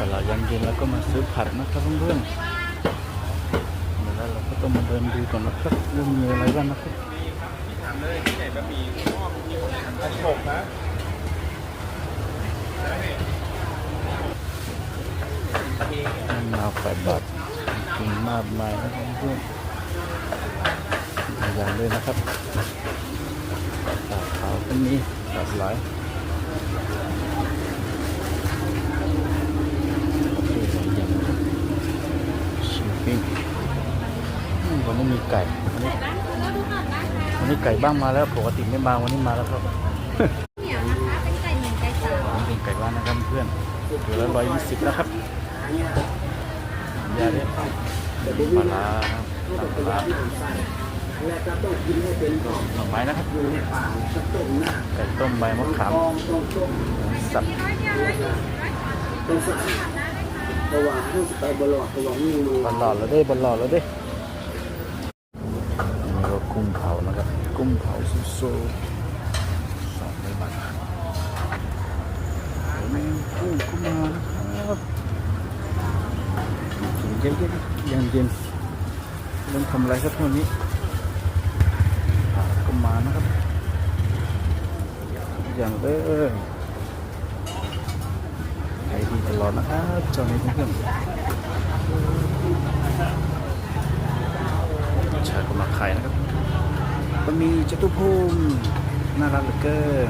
ตลาดยามเย็นแล้วก็มาซื้อผักนะครับเพื่อนๆเดี๋ยวเราก็ต้องมาเดินดูก่อนนะครับว่ามีอะไรบ้างนะครับถามเลยที่ไหนบะหมี่หม้อมีหมดอันนี้หกนะมะนาวแปดบาทกินมากมายนะครับเพื่อนๆอย่างเลยนะครับตาขาวก็มีหลากหลายโอเคหลายอย่างนะครับชิม ปิ้งอืมวันนี้มีไก่วันนี้วันนี้ไก่บ้างมาแล้วปกติไม่มาวันนี้มาแล้วครับเหนียวนะคะเป็นไก่หนึ่งไก่สามนี่เป็นไก่บ้านนะครับเพื่อนตัวละร้อยยี่สิบนะครับยาเรียกปลาร้าครับตำปลาร้าหน่อไม้นะครับไก่ต้มใบมะขามสับเพ ราะว่าต้องไปบลอดเพราะว่ามีมือบอลหลอดแล้วเด้บอลหลอดแล้วเด้อันนี้ก็กุ้งเผานะครับ กุ้งเผาซูโซ่สองร้อยบาทเฮ้ยกุ้งก็มานะครับกินเย็นยังเย็นเริ่มทำอะไรครับวันนี้ผักก็มานะครับ อย่างเด้อ ไปดีตลอดนะครับเจ้านี้เพื่อนๆชายก็มาขายนะครับ ก็มีจตุภูมิน่ารักเหลือเกิน